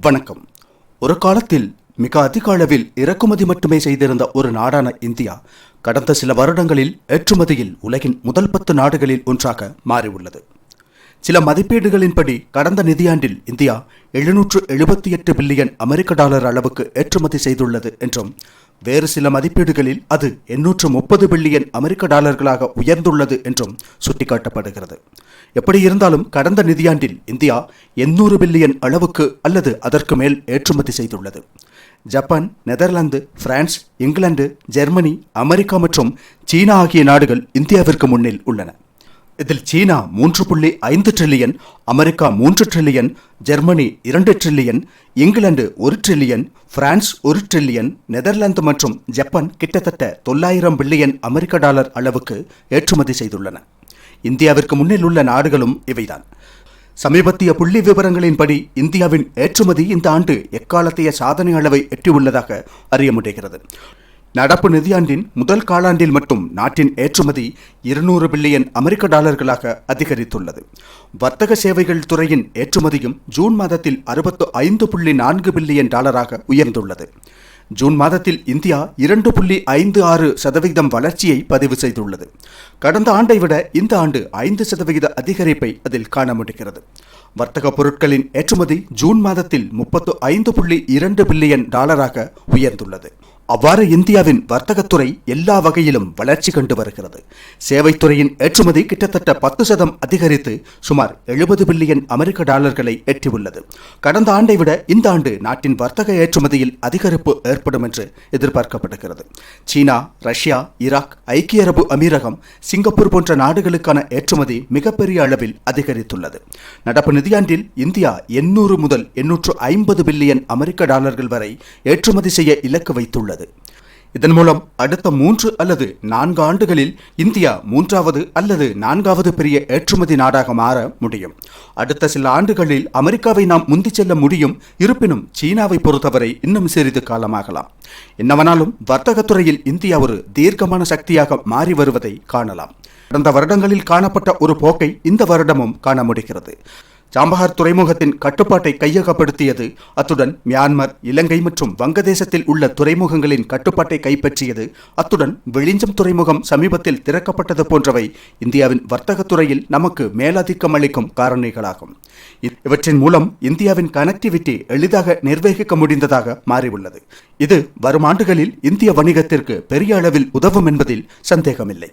வணக்கம். ஒரு காலத்தில் மிக அதிக அளவில் இறக்குமதி மட்டுமே செய்திருந்த ஒரு நாடான இந்தியா கடந்த சில வருடங்களில் ஏற்றுமதியில் உலகின் முதல் பத்து நாடுகளில் ஒன்றாக மாறியுள்ளது. சில மதிப்பீடுகளின்படி கடந்த நிதியாண்டில் இந்தியா எழுநூற்று எழுபத்தி எட்டு பில்லியன் அமெரிக்க டாலர் அளவுக்கு ஏற்றுமதி செய்துள்ளது என்றும் வேறு சில மதிப்பீடுகளில் அது எண்ணூற்று முப்பது பில்லியன் அமெரிக்க டாலர்களாக உயர்ந்துள்ளது என்றும் சுட்டிக்காட்டப்படுகிறது. எப்படி இருந்தாலும் கடந்த நிதியாண்டில் இந்தியா எண்ணூறு பில்லியன் அளவுக்கு அல்லது அதற்கு மேல் ஏற்றுமதி செய்துள்ளது. Japan Netherlands France England Germany America மற்றும் சீனா ஆகிய நாடுகள் இந்தியாவிற்கு முன்னில் உள்ளன. இதில் சீனா மூன்று புள்ளி ஐந்து ட்ரில்லியன் அமெரிக்கா மூன்று ட்ரில்லியன் ஜெர்மனி இரண்டு ட்ரில்லியன் இங்கிலாந்து ஒரு ட்ரில்லியன் பிரான்ஸ் ஒரு ட்ரில்லியன் நெதர்லாந்து மற்றும் ஜப்பான் கிட்டத்தட்ட தொள்ளாயிரம் பில்லியன் அமெரிக்க டாலர் அளவுக்கு ஏற்றுமதி செய்துள்ளன. இந்தியாவிற்கு முன்னில் உள்ள நாடுகளும் இவைதான். சமீபத்திய புள்ளி விவரங்களின்படி இந்தியாவின் ஏற்றுமதி இந்த ஆண்டு எக்காலத்தைய சாதனை அளவை எட்டியுள்ளதாக அறிய முடிகிறது. நடப்பு நிதியாண்டின் முதல் காலாண்டில் மட்டும் நாட்டின் ஏற்றுமதி இருநூறு பில்லியன் அமெரிக்க டாலர்களாக அதிகரித்துள்ளது. வர்த்தக சேவைகள் துறையின் ஏற்றுமதியும் ஜூன் மாதத்தில் அறுபத்து ஐந்து புள்ளி நான்கு பில்லியன் டாலராக உயர்ந்துள்ளது. ஜூன் மாதத்தில் இந்தியா இரண்டு புள்ளி ஐந்து ஆறு சதவிகிதம் வளர்ச்சியை பதிவு செய்துள்ளது. கடந்த ஆண்டை விட இந்த ஆண்டு ஐந்து சதவிகித அதிகரிப்பை அதில் காண முடிகிறது. வர்த்தக பொருட்களின் ஏற்றுமதி ஜூன் மாதத்தில் முப்பத்து ஐந்து புள்ளி இரண்டு பில்லியன் டாலராக உயர்ந்துள்ளது. அவ்வாறு இந்தியாவின் வர்த்தகத்துறை எல்லா வகையிலும் வளர்ச்சி கண்டு வருகிறது. சேவைத்துறையின் ஏற்றுமதி கிட்டத்தட்ட பத்து சதம் அதிகரித்து சுமார் எழுபது பில்லியன் அமெரிக்க டாலர்களை எட்டியுள்ளது. கடந்த ஆண்டை விட இந்த ஆண்டு நாட்டின் வர்த்தக ஏற்றுமதியில் அதிகரிப்பு ஏற்படும் என்று எதிர்பார்க்கப்படுகிறது. சீனா ரஷ்யா ஈராக் ஐக்கிய அரபு அமீரகம் சிங்கப்பூர் போன்ற நாடுகளுக்கான ஏற்றுமதி மிகப்பெரிய அளவில் அதிகரித்துள்ளது. நடப்பு நிதியாண்டில் இந்தியா எண்ணூறு முதல் எண்ணூற்று ஐம்பது பில்லியன் அமெரிக்க டாலர்கள் வரை ஏற்றுமதி செய்ய இலக்கு வைத்துள்ளது. இதன் மூலம் அடுத்த மூன்று அல்லது நான்கு ஆண்டுகளில் இந்தியா மூன்றாவது அல்லது நான்காவது பெரிய ஏற்றுமதி நாடாக மாற முடியும். அடுத்த சில ஆண்டுகளில் அமெரிக்காவை நாம் முந்தி செல்ல முடியும். இருப்பினும் சீனாவை பொறுத்தவரை இன்னும் சிறிது காலமாகலாம். என்னவனாலும் வர்த்தகத்துறையில் இந்தியா ஒரு தீர்க்கமான சக்தியாக மாறி வருவதை காணலாம். கடந்த வருடங்களில் காணப்பட்ட ஒரு போக்கை இந்த வருடமும் காண முடிகிறது. சாம்பஹார் துறைமுகத்தின் கட்டுப்பாட்டை கையகப்படுத்தியது. அத்துடன் மியான்மர் இலங்கை மற்றும் வங்கதேசத்தில் உள்ள துறைமுகங்களின் கட்டுப்பாட்டை கைப்பற்றியது. அத்துடன் வெளிஞ்சம் துறைமுகம் சமீபத்தில் திறக்கப்பட்டது போன்றவை இந்தியாவின் வர்த்தகத்துறையில் நமக்கு மேலாதிக்கம் அளிக்கும் காரணிகளாகும். இவற்றின் மூலம் இந்தியாவின் கனெக்டிவிட்டி எளிதாக நிர்வகிக்க முடிந்ததாக மாறியுள்ளது. இது வரும் ஆண்டுகளில் இந்திய வணிகத்திற்கு பெரிய அளவில் உதவும் என்பதில் சந்தேகமில்லை.